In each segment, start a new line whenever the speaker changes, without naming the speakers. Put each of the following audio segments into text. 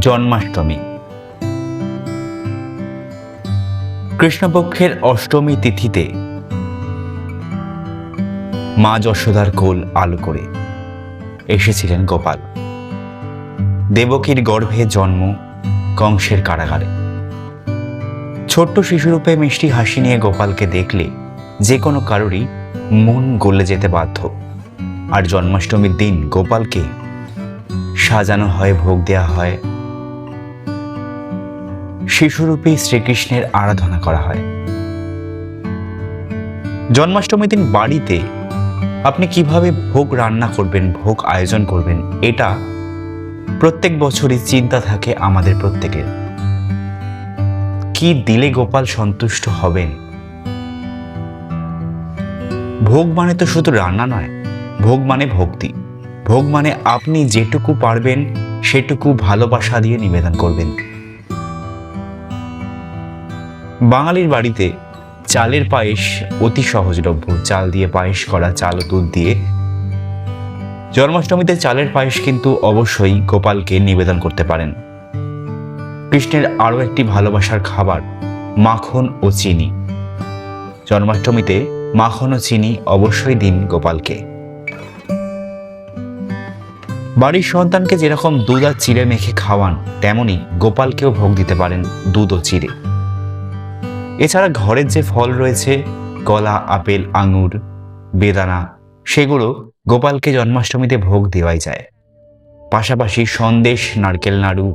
জন্মাষ্টমী। কৃষ্ণপক্ষের অষ্টমী তিথিতে মা যশোদার কোল আলো করে এসেছিলেন গোপাল। দেবকীর গর্ভে জন্ম কংসের কারাগারে। ছোট্ট শিশুরূপে মিষ্টি হাসি নিয়ে গোপালকে দেখলে যে কোনো কারোরই মন গলে যেতে বাধ্য। আর জন্মাষ্টমীর দিন গোপালকে সাজানো হয়, ভোগ দেওয়া হয় শিশুরূপী শ্রীকৃষ্ণের আরাধনা করা হয়। জন্মাষ্টমীর দিন বাড়িতে আপনি কীভাবে ভোগ রান্না করবেন, ভোগ আয়োজন করবেন, এটা প্রত্যেক বছরই চিন্তা থাকে আমাদের প্রত্যেকের। কি দিলে গোপাল সন্তুষ্ট হবেন? ভোগ মানে তো শুধু রান্না নয়, ভোগ মানে ভক্তি। ভোগ মানে আপনি যেটুকু পারবেন, সেটুকু ভালোবাসা দিয়ে নিবেদন করবেন। বাঙালির বাড়িতে চালের পায়েস অতি সহজলভ্য। চাল দিয়ে পায়েস করা, চাল দুধ দিয়ে। জন্মাষ্টমীতে চালের পায়েস কিন্তু অবশ্যই গোপালকে নিবেদন করতে পারেন। কৃষ্ণের আরও একটি ভালোবাসার খাবার, মাখন ও চিনি। জন্মাষ্টমীতে মাখন ও চিনি অবশ্যই দিন গোপালকে। বাড়ির সন্তানকে যেরকম দুধ আর চিড়ে মেখে খাওয়ান, তেমনি গোপালকেও ভোগ দিতে পারেন দুধ ও চিড়ে। এছাড়া ঘরের যে ফল রয়েছে কলা আপেল, আঙুর, বেদানা, সেগুলো গোপালকে জন্মাষ্টমীতে ভোগ দেওয়াই যায়। পাশাপাশি সন্দেশ, নারকেল নাড়ু,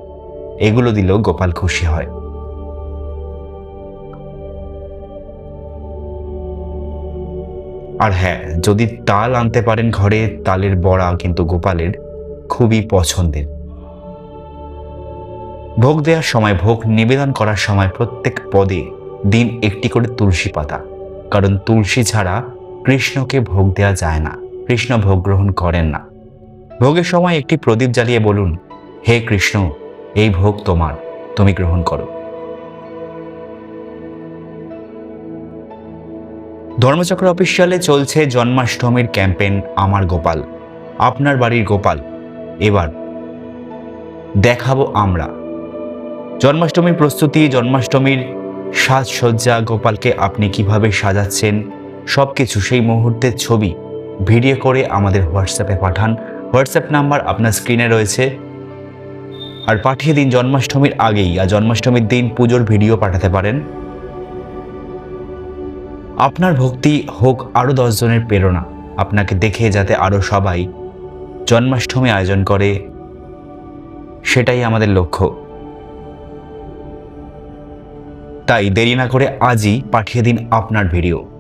এগুলো দিলেও গোপাল খুশি হয়। আর হ্যাঁ যদি তাল আনতে পারেন ঘরে, তালের বড়া কিন্তু গোপালের খুবই পছন্দের। ভোগ দেওয়ার সময়, ভোগ নিবেদন করার সময় প্রত্যেক পদে দিন একটি করে তুলসী পাতা। কারণ তুলসী ছাড়া কৃষ্ণকে ভোগ দেওয়া যায় না। কৃষ্ণ ভোগ গ্রহণ করেন না। ভোগের সময় একটি প্রদীপ জ্বালিয়ে বলুন, হে কৃষ্ণ, এই ভোগ তোমার, তুমি গ্রহণ করো। ধর্মচক্র অফিসিয়ালে চলছে জন্মাষ্টমীর ক্যাম্পেন আমার গোপাল, আপনার বাড়ির গোপাল। এবার দেখাবো আমরা। জন্মাষ্টমীর প্রস্তুতি, জন্মাষ্টমীর সাজসজ্জা, গোপালকে আপনি কীভাবে সাজাচ্ছেন? সব কিছু সেই মুহূর্তের ছবি। ভিডিও করে আমাদের হোয়াটসঅ্যাপে পাঠান। হোয়াটসঅ্যাপ নাম্বার আপনার স্ক্রিনে রয়েছে। আর পাঠিয়ে দিন জন্মাষ্টমীর আগেই, আর জন্মাষ্টমীর দিন পুজোর ভিডিও পাঠাতে পারেন। আপনার ভক্তি হোক আরও দশজনের প্রেরণা। আপনাকে দেখে যাতে আরও সবাই জন্মাষ্টমী আয়োজন করে, সেটাই আমাদের লক্ষ্য। তাই দেরি না করে আজই পাঠিয়ে দিন আপনার ভিডিও।